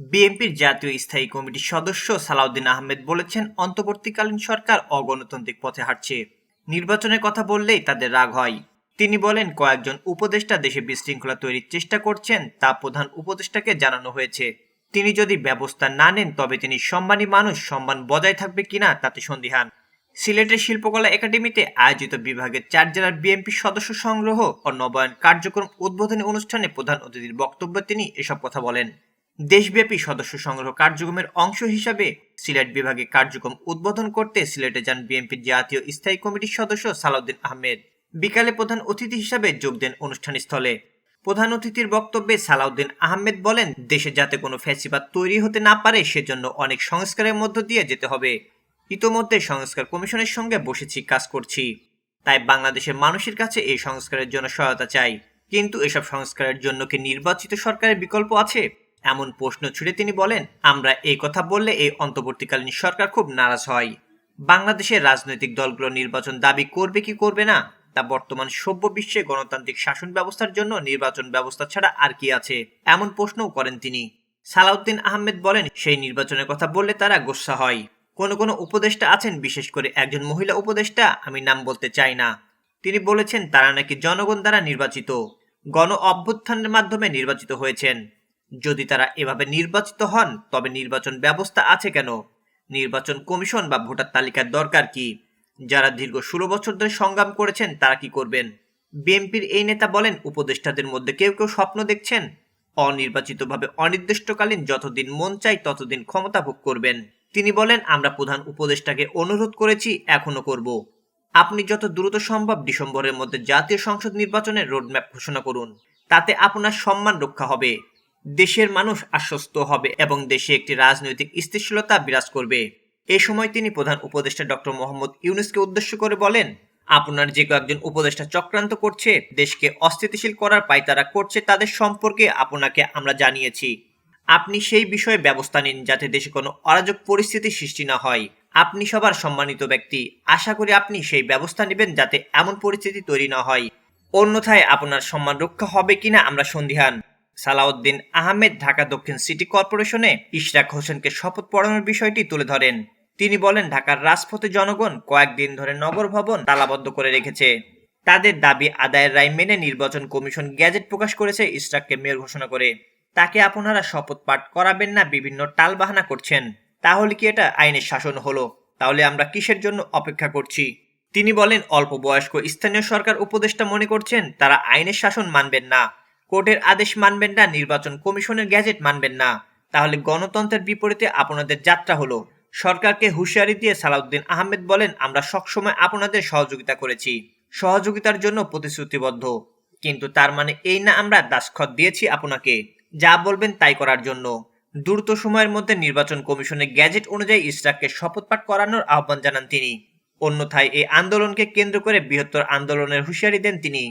বিএনপির জাতীয় স্থায়ী কমিটির সদস্য সালাউদ্দিন আহমেদ বলেছেন, অন্তর্বর্তীকালীন সরকার অগণতান্ত্রিক পথে হাঁটছে। নির্বাচনের কথা বললেই তাদের রাগ হয়। তিনি বলেন, কয়েকজন উপদেষ্টা দেশে বিশৃঙ্খলা তৈরির চেষ্টা করছেন, তা প্রধান উপদেষ্টাকে জানানো হয়েছে। তিনি যদি ব্যবস্থা না নেন, তবে তিনি সম্মানী মানুষ, সম্মান বজায় থাকবে কিনা তাতে সন্দিহান। সিলেটের শিল্পকলা একাডেমিতে আয়োজিত বিভাগের চার জেলার বিএনপি সদস্য সংগ্রহ ও নবায়ন কার্যক্রম উদ্বোধনী অনুষ্ঠানে প্রধান অতিথির বক্তব্যে তিনি এসব কথা বলেন। দেশব্যাপী সদস্য সংগ্রহ কার্যক্রমের অংশ হিসাবে সিলেট বিভাগে কার্যক্রম উদ্বোধন করতে সিলেটে যান বিএনপির জাতীয় স্থায়ী কমিটির সদস্য সালাউদ্দিন আহমেদ। বিকালে প্রধান অতিথি হিসাবে যোগ দেন অনুষ্ঠান স্থলে প্রধান অতিথির বক্তব্যে সালাউদ্দিন আহমেদ বলেন, দেশে যাতে কোনো ফ্যাসিবাদ তৈরি হতে না পারে, সেজন্য অনেক সংস্কারের মধ্য দিয়ে যেতে হবে। ইতোমধ্যে সংস্কার কমিশনের সঙ্গে বসেছি, কাজ করছি। তাই বাংলাদেশের মানুষের কাছে এই সংস্কারের জন্য সহায়তা চাই। কিন্তু এসব সংস্কারের জন্য কি নির্বাচিত সরকারের বিকল্প আছে? এমন প্রশ্ন ছুড়ে তিনি বলেন, আমরা এই কথা বললে এই অন্তর্বর্তীকালীন সরকার খুব নারাজ হয়। বাংলাদেশের রাজনৈতিক দলগুলো নির্বাচন দাবি করবে কি করবে না? তা বর্তমান সভ্য বিশ্বে গণতান্ত্রিক শাসন ব্যবস্থার জন্য নির্বাচন ব্যবস্থা ছাড়া আর কি আছে? এমন প্রশ্নও করেন তিনি। সালাউদ্দিন আহমেদ বলেন, সেই নির্বাচনের কথা বললে তারা গোসা হয়। কোন কোন উপদেষ্টা আছেন, বিশেষ করে একজন মহিলা উপদেষ্টা, আমি নাম বলতে চাই না। তিনি বলেছেন, তারা নাকি জনগণ দ্বারা নির্বাচিত। গণ অভ্যুত্থানের মাধ্যমে নির্বাচিত হয়েছেন। যদি তারা এভাবে নির্বাচিত হন, তবে নির্বাচন ব্যবস্থা আছে কেন? নির্বাচন কমিশন বা ভোটার তালিকার দরকার কি? যারা দীর্ঘ ষোলো বছর ধরে সংগ্রাম করেছেন, তারা কি করবেন? বিএনপির এই নেতা বলেন, উপদেষ্টাদের মধ্যে কেউ কেউ স্বপ্ন দেখছেন। অনির্বাচিতভাবে অনির্দিষ্টকালীন যতদিন মন চাই, ততদিন ক্ষমতা ভোগ করবেন। তিনি বলেন, আমরা প্রধান উপদেষ্টাকে অনুরোধ করেছি, এখনও করব। আপনি যত দ্রুত সম্ভব ডিসেম্বরের মধ্যে জাতীয় সংসদ নির্বাচনের রোডম্যাপ ঘোষণা করুন। তাতে আপনার সম্মান রক্ষা হবে। দেশের মানুষ আশ্বস্ত হবে এবং দেশে একটি রাজনৈতিক স্থিতিশীলতা বিরাজ করবে। এ সময় তিনি প্রধান উপদেষ্টা ডক্টর মোহাম্মদ ইউনুসকে উদ্দেশ্য করে বলেন, আপনার যে কয়েকজন উপদেষ্টা চক্রান্ত করছে, দেশকে অস্থিতিশীল করার পায়তারা করছে তাদের সম্পর্কে আপনাকে আমরা জানিয়েছি। আপনি সেই বিষয়ে ব্যবস্থা নিন যাতে দেশে কোনো অরাজক পরিস্থিতি সৃষ্টি না হয়। আপনি সবার সম্মানিত ব্যক্তি। আশা করি আপনি সেই ব্যবস্থা নেবেন যাতে এমন পরিস্থিতি তৈরি না হয়। অন্যথায় আপনার সম্মান রক্ষা হবে কিনা আমরা সন্দিহান। সালাউদ্দিন আহমেদ, ঢাকা দক্ষিণ সিটি কর্পোরেশনে ইশরাক হোসেনকে শপথ পড়ানোর বিষয়টি তুলে ধরেন। তিনি বলেন, ঢাকার রাজপথে জনগণ কয়েকদিন ধরে নগর ভবন তালাবদ্ধ করে রেখেছে। তাদের দাবি, আদায়ের রায় মেনে নির্বাচন কমিশন গ্যাজেট প্রকাশ করেছে ইশরাককে মেয়র ঘোষণা করে। তাকে আপনারা শপথ পাঠ করাবেন না, বিভিন্ন টালবাহানা করছেন। তাহলে কি এটা আইনের শাসন হলো? তাহলে আমরা কিসের জন্য অপেক্ষা করছি? তিনি বলেন, অল্প বয়স্ক স্থানীয় সরকার উপদেষ্টা মনে করছেন, তারা আইনের শাসন মানবেন না। কোর্টের আদেশ মানবেন না, নির্বাচন কমিশনের গ্যাজেট মানবেন না। তাহলে গণতন্ত্রের বিপরীতে আপনাদের যাত্রা হলো। সরকারকে হুঁশিয়ারি দিয়ে সালাউদ্দিন আহমেদ বলেন, আমরা সবসময় আপনাদের সহযোগিতা করেছি। সহযোগিতার জন্য প্রতিশ্রুতিবদ্ধ। কিন্তু তার মানে এই না আমরা দাসখত দিয়েছি আপনাকে। যা বলবেন তাই করার জন্য। দ্রুত সময়ের মধ্যে নির্বাচন কমিশনের গ্যাজেট অনুযায়ী ইসরাককে শপথপাঠ করানোর আহ্বান জানান তিনি। অন্যথায় এই আন্দোলনকে কেন্দ্র করে বৃহত্তর আন্দোলনের হুঁশিয়ারি দেন তিনি।